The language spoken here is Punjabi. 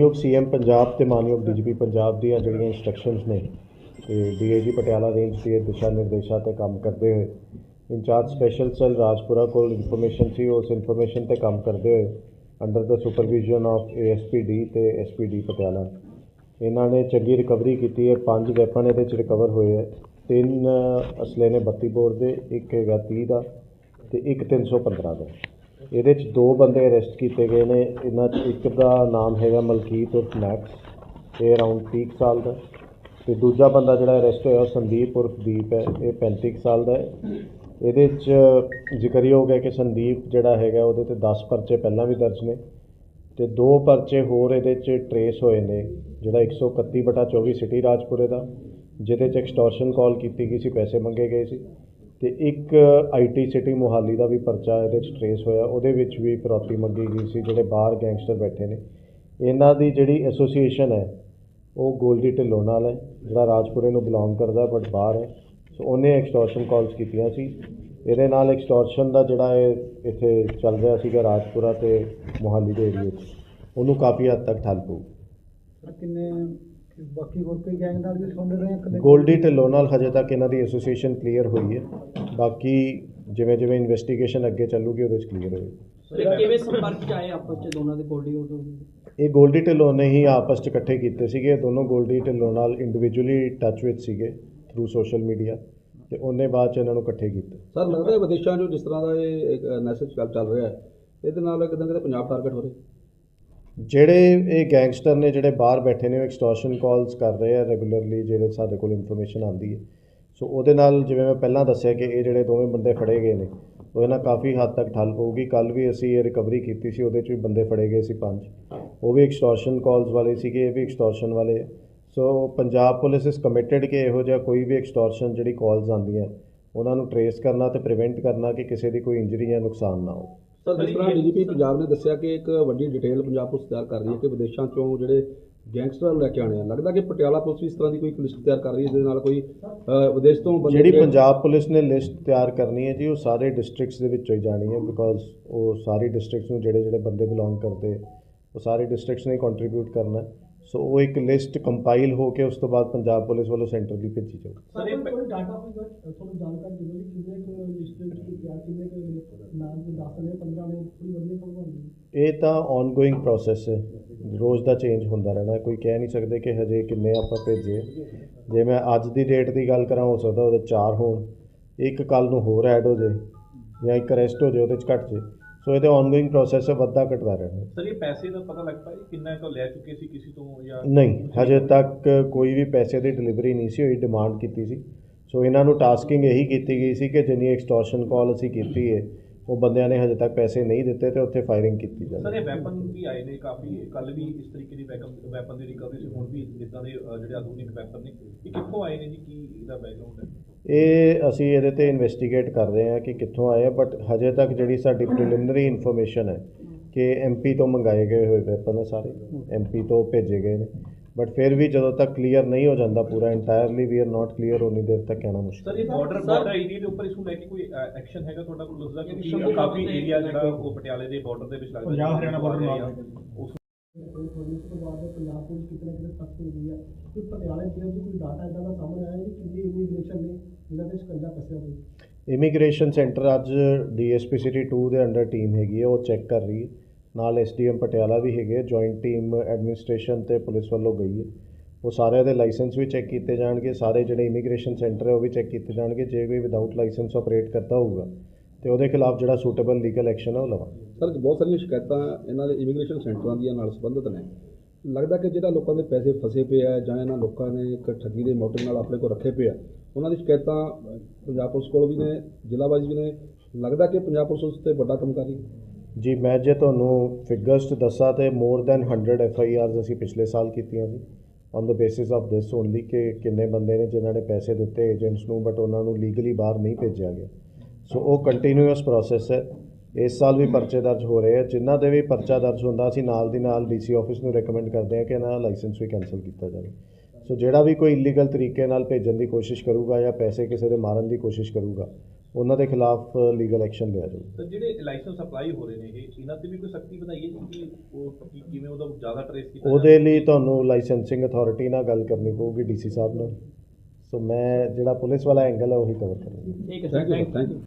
ਮਾਨਯੋਗ ਸੀਐਮ ਪੰਜਾਬ ਤੇ ਮਾਨਯੋਗ ਡੀਜੀਪੀ ਪੰਜਾਬ ਦੀਆਂ ਜਿਹੜੀਆਂ ਇੰਸਟਰਕਸ਼ਨਸ ਨੇ, ਤੇ ਡੀਏਜੀ ਪਟਿਆਲਾ ਰੇਂਜ ਦੇ ਦਿਸ਼ਾ ਨਿਰਦੇਸ਼ਾਂ ਤੇ ਕੰਮ ਕਰਦੇ ਹੋਏ, ਇੰਚਾਰਜ ਸਪੈਸ਼ਲ ਸੈੱਲ ਰਾਜਪੁਰਾ ਕੋਲ ਇਨਫੋਰਮੇਸ਼ਨ ਸੀ, ਉਸ ਇਨਫੋਰਮੇਸ਼ਨ ਤੇ ਕੰਮ ਕਰਦੇ ਹੋਏ under the supervision of ASPD ਤੇ ਐਸਪੀਡੀ ਪਟਿਆਲਾ। ਇਹਨਾਂ ਨੇ ਚੰਗੀ ਰਿਕਵਰੀ ਕੀਤੀ ਹੈ, ਪੰਜ ਵੈਪਨ ਇਹਦੇ ਚ ਰਿਕਵਰ ਹੋਏ ਹੈ, ਤਿੰਨ ਅਸਲੇ ਨੇ 32 ਬੋਰ ਦੇ, ਇੱਕ ਹੈਗਾ 30 ਦਾ, ਤੇ ਇੱਕ 315 ਦਾ। ਇਹਦੇ ਚ ਦੋ ਬੰਦੇ ਅਰੈਸਟ ਕੀਤੇ ਗਏ ਨੇ। ਇਹਨਾਂ ਚ ਇੱਕ ਦਾ ਨਾਮ ਹੈਗਾ ਮਲਕੀਤ ਉਰਫ ਮੈਕਸ, ਇਹ ਅਰਾਊਂਡ 30 ਕੁ ਸਾਲ ਦਾ। ਤੇ ਦੂਜਾ ਬੰਦਾ ਜਿਹੜਾ ਅਰੈਸਟ ਹੋਇਆ ਉਹ ਸੰਦੀਪ ਉਰਫ ਦੀਪ ਹੈ, ਇਹ 35 ਕੁ ਸਾਲ ਦਾ ਹੈ। ਇਹਦੇ ਚ ਜ਼ਿਕਰਯੋਗ ਹੈ ਕਿ ਸੰਦੀਪ ਜਿਹੜਾ ਹੈਗਾ ਉਹਦੇ ਤੇ 10 ਪਰਚੇ ਪਹਿਲਾਂ ਵੀ ਦਰਜ ਨੇ ਤੇ ਦੋ ਪਰਚੇ ਹੋਰ ਇਹਦੇ ਚ ਟਰੇਸ ਹੋਏ ਨੇ, ਜਿਹੜਾ 131 ਬਟਾ 24 ਸਿਟੀ ਰਾਜਪੁਰੇ ਦਾ, ਜਿਹਦੇ ਚ ਐਕਸਟੋਰਸ਼ਨ ਕਾਲ ਕੀਤੀ ਗਈ ਸੀ, ਪੈਸੇ ਮੰਗੇ ਗਏ ਸੀ। ਤੇ ਇੱਕ ਆਈਟੀ ਸਿਟੀ ਮੋਹਾਲੀ ਦਾ ਵੀ ਪਰਚਾ ਇਹਦੇ ਚ ਟਰੇਸ ਹੋਇਆ, ਉਹਦੇ ਵਿੱਚ ਵੀ ਫਰੌਤੀ ਮੰਗੀ ਗਈ ਸੀ, ਜਿਹੜੇ ਬਾਹਰ ਗੈਂਗਸਟਰ ਬੈਠੇ ਨੇ। ਇਹਨਾਂ ਦੀ ਜਿਹੜੀ ਐਸੋਸੀਏਸ਼ਨ ਹੈ, ਉਹ ਗੋਲਡੀ ਢਿੱਲੋਂ ਨਾਲ ਹੈ, ਜਿਹੜਾ ਰਾਜਪੁਰੇ ਨੂੰ ਬਿਲੋਂਗ ਕਰਦਾ ਬਟ ਬਾਹਰ ਹੈ। ਸੋ ਉਹਨੇ ਐਕਸਟੋਰਸ਼ਨ ਕਾਲਸ ਕੀਤੀਆਂ ਸੀ। ਇਹਦੇ ਨਾਲ ਐਕਸਟੋਰਸ਼ਨ ਦਾ ਜਿਹੜਾ ਇਹ ਇੱਥੇ ਚੱਲ ਰਿਹਾ ਸੀਗਾ ਰਾਜਪੁਰਾ ਤੇ ਮੋਹਾਲੀ ਦੇ ਏਰੀਏ 'ਚ। ਉਹਨੂੰ ਕਾਫੀ ਹੱਦ ਤੱਕ ਠੱਲ ਪਊ। ਕਿੰਨੇ ਬਾਕੀ ਹੋਰ ਕੋਈ ਗੈਂਗ ਨਾਲ ਵੀ ਸੁਣ ਰਹੇ ਆ ਗੋਲਡੀ ਢਿੱਲੋਂ ਨਾਲ ਹਜੇ ਤੱਕ ਇਹਨਾਂ ਦੀ ਐਸੋਸੀਏਸ਼ਨ ਕਲੀਅਰ ਹੋਈ ਹੈ। ਬਾਕੀ ਜਿਵੇਂ ਜਿਵੇਂ ਇਨਵੈਸਟੀਗੇਸ਼ਨ ਅੱਗੇ ਚੱਲੂਗੀ ਉਹਦੇ 'ਚ ਕਲੀਅਰ ਹੋਏਗੀ। ਤੇ ਕਿਵੇਂ ਸੰਪਰਕ ਚ ਆਏ ਆਪਸ ਚ ਦੋਨਾਂ ਦੇ ਕੋਡੀ ਉਹ ਇਹ ਗੋਲਡੀ ਢਿੱਲੋਂ ਨੇ ਹੀ ਆਪਸ 'ਚ ਇਕੱਠੇ ਕੀਤੇ ਸੀਗੇ। ਦੋਨੋਂ ਗੋਲਡੀ ਢਿੱਲੋਂ ਨਾਲ ਇੰਡੀਵਿਜੂਅਲੀ ਟੱਚ ਵਿੱਚ ਸੀਗੇ ਥਰੂ ਸੋਸ਼ਲ ਮੀਡੀਆ ਤੇ ਉਹਨੇ ਬਾਅਦ 'ਚ ਇਹਨਾਂ ਨੂੰ ਇਕੱਠੇ ਕੀਤਾ। ਸਰ ਲੱਗਦਾ ਹੈ ਵਿਦੇਸ਼ਾਂ 'ਚੋਂ ਜਿਸ ਤਰ੍ਹਾਂ ਦਾ ਇਹ ਇੱਕ ਮੈਸੇਜ ਚੱਲ ਚੱਲ ਰਿਹਾ ਹੈ ਇਹਦੇ ਨਾਲ ਕਿਤੇ ਨਾ ਕਿਤੇ ਪੰਜਾਬ ਟਾਰਗੇਟ ਹੋ ਰਿਹਾ ਜਿਹੜੇ ਇਹ ਗੈਂਗਸਟਰ ਨੇ, ਜਿਹੜੇ ਬਾਹਰ ਬੈਠੇ ਨੇ, ਉਹ ਐਕਸਟੋਰਸ਼ਨ ਕਾਲਸ ਕਰ ਰਹੇ ਆ ਰੈਗੂਲਰਲੀ ਜਿਹੜੇ ਸਾਡੇ ਕੋਲ ਇਨਫੋਰਮੇਸ਼ਨ ਆਉਂਦੀ ਹੈ। ਸੋ ਉਹਦੇ ਨਾਲ ਜਿਵੇਂ ਮੈਂ ਪਹਿਲਾਂ ਦੱਸਿਆ ਕਿ ਇਹ ਜਿਹੜੇ ਦੋਵੇਂ ਬੰਦੇ ਫੜੇ ਗਏ ਨੇ ਉਹਦੇ ਨਾਲ ਕਾਫੀ ਹੱਦ ਤੱਕ ਠੱਲ ਪਊਗੀ। ਕੱਲ ਵੀ ਅਸੀਂ ਇਹ ਰਿਕਵਰੀ ਕੀਤੀ ਸੀ, ਉਹਦੇ 'ਚ ਵੀ ਬੰਦੇ ਫੜੇ ਗਏ ਸੀ ਪੰਜ। ਉਹ ਵੀ ਐਕਸਟੋਰਸ਼ਨ ਕਾਲਸ ਵਾਲੇ ਸੀਗੇ, ਇਹ ਵੀ ਐਕਸਟੋਰਸ਼ਨ ਵਾਲੇ so Punjab police is committed ਕਿ ਇਹੋ ਜਿਹਾ ਕੋਈ ਵੀ ਐਕਸਟੋਰਸ਼ਨ ਜਿਹੜੀ ਕਾਲਸ ਆਉਂਦੀਆਂ, ਉਹਨਾਂ ਨੂੰ ਟਰੇਸ ਕਰਨਾ ਤੇ ਪ੍ਰੀਵੈਂਟ ਕਰਨਾ ਕਿ ਕਿਸੇ ਦੀ ਕੋਈ ਇੰਜਰੀ ਜਾਂ ਨੁਕਸਾਨ ਨਾ ਹੋ ਸਰ ਜਿਸ ਤਰ੍ਹਾਂ ਡੀਜੀਪੀ ਪੰਜਾਬ ਨੇ ਦੱਸਿਆ ਕਿ ਇੱਕ ਵੱਡੀ ਡਿਟੇਲ ਪੰਜਾਬ ਪੁਲਿਸ ਤਿਆਰ ਕਰ ਰਹੀ ਹੈ ਕਿ ਵਿਦੇਸ਼ਾਂ 'ਚੋਂ ਜਿਹੜੇ ਗੈਂਗਸਟਰਾਂ ਨੂੰ ਲੈ ਕੇ ਆਣੇ ਆ ਲੱਗਦਾ ਕਿ ਪਟਿਆਲਾ ਪੁਲਿਸ ਵੀ ਇਸ ਤਰ੍ਹਾਂ ਦੀ ਕੋਈ ਲਿਸਟ ਤਿਆਰ ਕਰ ਰਹੀ ਹੈ ਜਿਹਦੇ ਨਾਲ ਕੋਈ ਵਿਦੇਸ਼ ਤੋਂ ਬੰਦੇ ਜਿਹੜੀ ਜਿਹੜੇ- ਪੰਜਾਬ ਪੁਲਿਸ ਨੇ ਲਿਸਟ ਤਿਆਰ ਕਰਨੀ ਹੈ ਜੀ ਉਹ ਸਾਰੇ ਡਿਸਟ੍ਰਿਕਟਸ ਦੇ ਵਿੱਚੋਂ ਹੀ ਜਾਣੀ ਹੈ ਬਿਕੋਜ਼ ਉਹ ਸਾਰੀ ਡਿਸਟ੍ਰਿਕਟਸ ਨੂੰ ਜਿਹੜੇ ਜਿਹੜੇ ਬੰਦੇ ਬਿਲੋਂਗ ਕਰਦੇ ਉਹ ਸਾਰੇ ਡਿਸਟ੍ਰਿਕਟਸ ਨੇ ਕੰਟਰੀਬਿਊਟ ਕਰਨਾ ਹੈ। ਸੋ ਉਹ ਇੱਕ ਲਿਸਟ ਕੰਪਾਈਲ ਹੋ ਕੇ ਉਸ ਤੋਂ ਬਾਅਦ ਪੰਜਾਬ ਪੁਲਿਸ ਵੱਲੋਂ ਸੈਂਟਰ ਦੀ ਭੇਜੀ ਜਾਊ ਸਰ ਇਹ ਕੋਈ ਡਾਟਾ ਤੁਹਾਨੂੰ ਜਾਣਕਾਰੀ ਦਿਓ ਕਿ ਕਿੰਨੇ ਕੁ ਲਿਸਟ ਵਿੱਚ ਕੋਈ ਕਿਆ ਕਿੰਨੇ ਕੁ ਨਾਮ ਦੇ 10 ਨੇ 15 ਨੇ ਥੋੜੀ ਵਧੀਆ ਹੁੰਦੀ ਇਹ ਤਾਂ ਆਨਗੋਇੰਗ ਪ੍ਰੋਸੈਸ ਹੈ। ਰੋਜ਼ ਦਾ ਚੇਂਜ ਹੁੰਦਾ ਰਹਿਣਾ ਹੈ। ਕੋਈ ਕਹਿ ਨਹੀਂ ਸਕਦੇ ਕਿ ਹਜੇ ਕਿੰਨੇ ਆਪਾਂ ਭੇਜੇ। ਜੇ ਮੈਂ ਅੱਜ ਦੀ ਡੇਟ ਦੀ ਗੱਲ ਕਰਾਂ ਹੋ ਸਕਦਾ ਉਹਦੇ 4 ਹੋਣ। ਇੱਕ ਕੱਲ ਨੂੰ ਹੋਰ ਐਡ ਹੋ ਜੇ ਜਾਂ ਇੱਕ ਅਰੈਸਟ ਹੋ ਜੇ ਉਹਦੇ 'ਚ ਘੱਟ ਜੇ। ਸੋ ਇਹਦੇ ਆਨਗੋਇੰਗ ਪ੍ਰੋਸੈਸ ਹੈ ਵੱਧਦਾ ਘਟਦਾ ਰਹਿਣਾ। ਸਰ ਇਹ ਪੈਸੇ ਦਾ ਪਤਾ ਲੱਗ ਪਾਇਆ ਕਿੰਨਾ ਕੁ ਲੈ ਚੁੱਕੇ ਸੀ ਕਿਸੇ ਤੋਂ ਜਾਂ ਨਹੀਂ ਹਜੇ ਤੱਕ ਕੋਈ ਵੀ ਪੈਸੇ ਦੀ ਡਿਲੀਵਰੀ ਨਹੀਂ ਸੀ ਹੋਈ ਡਿਮਾਂਡ ਕੀਤੀ ਸੀ। ਸੋ ਇਹਨਾਂ ਨੂੰ ਟਾਸਕਿੰਗ ਇਹੀ ਕੀਤੀ ਗਈ ਸੀ ਕਿ ਜਿੰਨੀ ਐਕਸਟੋਰਸ਼ਨ ਕਾਲ ਅਸੀਂ ਕੀਤੀ ਹੈ ਉਹ ਬੰਦਿਆਂ ਨੇ ਹਜੇ ਤੱਕ ਪੈਸੇ ਨਹੀਂ ਦਿੱਤੇ ਤੇ ਉੱਥੇ ਫਾਇਰਿੰਗ ਕੀਤੀ ਸਰ ਜਾਵੇ ਇਹ ਵੈਪਨ ਵੀ ਆਏ ਨੇ ਕਾਫੀ ਕੱਲ ਵੀ ਇਸ ਤਰੀਕੇ ਦੀ ਵੈਪਨ ਦੀ ਰਿਕਵਰੀ ਸੀ ਹੁਣ ਵੀ ਇਦਾਂ ਦੇ ਜਿਹੜੇ ਆਧੁਨਿਕ ਵੈਪਨ ਨੇ ਇਹ ਕਿੱਥੋਂ ਆਏ ਨੇ ਜੀ? ਕੀ ਇਹਦਾ ਬੈਕਗ੍ਰਾਉਂਡ ਹੈ? ਇਹ ਅਸੀਂ ਇਹਦੇ ਤੇ ਇਨਵੈਸਟੀਗੇਟ ਕਰ ਰਹੇ ਹਾਂ ਕਿ ਕਿੱਥੋਂ ਆਏ ਬਟ ਹਜੇ ਤੱਕ ਜਿਹੜੀ ਸਾਡੀ ਪ੍ਰੀਲਿਮਿਨਰੀ ਇਨਫੋਰਮੇਸ਼ਨ ਹੈ ਕਿ ਐਮਪੀ ਤੋਂ ਮੰਗਾਏ ਗਏ ਹੋਏ ਵੈਪਨ ਹੈ ਸਾਰੇ ਐਮਪੀ ਤੋਂ ਭੇਜੇ ਗਏ ਨੇ। ਬਟ ਫਿਰ ਵੀ ਜਦੋਂ ਤੱਕ ਕਲੀਅਰ ਨਹੀਂ ਹੋ ਜਾਂਦਾ ਪੂਰਾ entirely we are not clear ਉਨੀ ਦੇਰ ਤੱਕ ਕਹਿਣਾ ਮੁਸ਼ਕਲ ਸਰ ਇਹ ਬਾਰਡਰ ਬਾਰਡਰ ਏਰੀਆ ਦੇ ਉੱਪਰ ਇਸ ਨੂੰ ਲੈ ਕੇ ਕੋਈ ਐਕਸ਼ਨ ਹੈਗਾ ਤੁਹਾਡਾ? ਕੋਲ ਉਸਦਾ ਕਿ ਕਾਫੀ ਏਰੀਆ ਜਿਹੜਾ ਉਹ ਪਟਿਆਲੇ ਦੇ ਬਾਰਡਰ ਦੇ ਵਿੱਚ ਲੱਗਦਾ ਪੰਜਾਬ ਹਰਿਆਣਾ ਬਾਰਡਰ ਨਾਲ ਇਮੀਗ੍ਰੇਸ਼ਨ ਨੇ ਜਿਨ੍ਹਾਂ ਦੇ ਸ਼ਿਕੰਜਾ ਕੱਸਿਆ ਹੋਇਆ ਇਮੀਗ੍ਰੇਸ਼ਨ ਸੈਂਟਰ ਅੱਜ ਡੀਐਸਪੀ ਸਿਟੀ 2 ਦੇ ਅੰਡਰ ਟੀਮ ਹੈਗੀ ਹੈ ਉਹ ਚੈੱਕ ਕਰ ਰਹੀ ਹੈ। ਨਾਲ ਐਸਡੀਐਮ ਪਟਿਆਲਾ ਵੀ ਹੈਗੇ ਜੁਆਇੰਟ ਟੀਮ ਐਡਮਿਨਿਸਟ੍ਰੇਸ਼ਨ ਤੇ ਪੁਲਿਸ ਵੱਲੋਂ ਗਈ ਹੈ। ਉਹ ਸਾਰਿਆਂ ਦੇ ਲਾਇਸੈਂਸ ਵੀ ਚੈੱਕ ਕੀਤੇ ਜਾਣਗੇ, ਸਾਰੇ ਜਿਹੜੇ ਇਮੀਗ੍ਰੇਸ਼ਨ ਸੈਂਟਰ ਹੈ ਉਹ ਵੀ ਚੈੱਕ ਕੀਤੇ ਜਾਣਗੇ, ਜੇ ਕੋਈ ਵਿਦਆਊਟ ਲਾਇਸੈਂਸ ਆਪਰੇਟ ਕਰਦਾ ਹੋਊਗਾ। ਤੇ ਉਹਦੇ ਖਿਲਾਫ ਜਿਹੜਾ ਸੂਟੇਬਲ ਲੀਗਲ ਐਕਸ਼ਨ ਹੈ ਉਹ ਲਵਾਂਗੇ। ਸਰ ਬਹੁਤ ਸਾਰੀਆਂ ਸ਼ਿਕਾਇਤਾਂ ਇਹਨਾਂ ਦੇ ਇਮੀਗ੍ਰੇਸ਼ਨ ਸੈਂਟਰਾਂ ਦੀਆਂ ਨਾਲ ਸੰਬੰਧਿਤ ਨੇ। ਲੱਗਦਾ ਕਿ ਜਿਹੜਾ ਲੋਕਾਂ ਦੇ ਪੈਸੇ ਫਸੇ ਪਏ ਆ ਜਾਂ ਇਹਨਾਂ ਲੋਕਾਂ ਨੇ ਇੱਕ ਠੱਗੀ ਦੇ ਮੋਟਿਵ ਨਾਲ ਆਪਣੇ ਕੋਲ ਰੱਖੇ ਪਏ ਆ ਉਹਨਾਂ ਦੀ ਸ਼ਿਕਾਇਤਾਂ ਪੰਜਾਬ ਪੁਲਿਸ ਕੋਲ ਵੀ ਨੇ ਜ਼ਿਲ੍ਹਾ ਵਾਈਜ਼ ਵੀ ਨੇ। ਲੱਗਦਾ ਕਿ ਪੰਜਾਬ ਪੁਲਿਸ ਉਸ ਤੇ ਵੱਡਾ ਕੰਮ ਕਰ ਰਹੀ ਜੀ ਮੈਂ ਜੇ ਤੁਹਾਨੂੰ ਫਿਗਰਸ ਦੱਸਾਂ ਤੇ more than 100 F I Rs ਅਸੀਂ ਪਿਛਲੇ ਸਾਲ ਕੀਤੀਆਂ ਸੀ। On the basis of this only ਕਿ ਕਿੰਨੇ ਬੰਦੇ ਨੇ ਜਿਨ੍ਹਾਂ ਨੇ ਪੈਸੇ ਦਿੱਤੇ ਏਜੰਟਸ ਨੂੰ ਬਟ ਉਹਨਾਂ ਨੂੰ ਲੀਗਲੀ ਬਾਹਰ ਨਹੀਂ ਭੇਜਿਆ ਗਿਆ। ਸੋ ਉਹ ਕੰਟੀਨਿਊਅਸ ਪ੍ਰੋਸੈਸ ਹੈ। ਇਸ ਸਾਲ ਵੀ ਪਰਚੇ ਦਰਜ ਹੋ ਰਹੇ ਆ ਜਿਨ੍ਹਾਂ ਦੇ ਵੀ ਪਰਚਾ ਦਰਜ ਹੁੰਦਾ ਅਸੀਂ ਨਾਲ ਦੀ ਨਾਲ ਡੀਸੀ ਆਫਿਸ ਨੂੰ ਰეკਮੈਂਡ ਕਰਦੇ ਹਾਂ ਕਿ ਇਹਨਾਂ ਦਾ ਲਾਇਸੈਂਸ ਵੀ ਕੈਨਸਲ ਕੀਤਾ ਜਾਵੇ। ਸੋ ਜਿਹੜਾ ਵੀ ਕੋਈ ਇਲੀਗਲ ਤਰੀਕੇ ਨਾਲ ਭੇਜਣ ਦੀ ਕੋਸ਼ਿਸ਼ ਕਰੂਗਾ ਜਾਂ ਪੈਸੇ ਕਿਸੇ ਦੇ ਮਾਰਨ ਦੀ ਕੋਸ਼ਿਸ਼ ਕਰੂਗਾ ਉਹਨਾਂ ਦੇ ਖਿਲਾਫ ਲੀਗਲ ਐਕਸ਼ਨ ਲਿਆ ਜਾਊਗਾ। ਤਾਂ ਜਿਹੜੇ ਲਾਇਸੈਂਸ ਅਪਲਾਈ ਹੋ ਰਹੇ ਨੇ ਇਹ ਇਹਨਾਂ ਤੇ ਵੀ ਕੋਈ ਸਖਤੀ ਵਧਾਈ ਹੈ ਕਿ ਉਹ ਕਿਵੇਂ ਉਹਦਾ ਜ਼ਿਆਦਾ ਟਰੇਸ ਕੀਤਾ ਉਹਦੇ ਲਈ ਤੁਹਾਨੂੰ ਲਾਇਸੈਂਸਿੰਗ ਅਥਾਰਟੀ ਨਾਲ ਗੱਲ ਕਰਨੀ ਪਊਗੀ ਡੀਸੀ ਸਾਹਿਬ ਨਾਲ। ਸੋ ਮੈਂ ਜਿਹੜਾ ਪੁਲਿਸ ਵਾਲਾ ਐਂਗਲ ਹੈ ਉਹੀ ਕਵਰ ਕਰਾਂਗਾ ਠੀਕ ਹੈ ਸਰ ਥੈਂਕ ਯੂ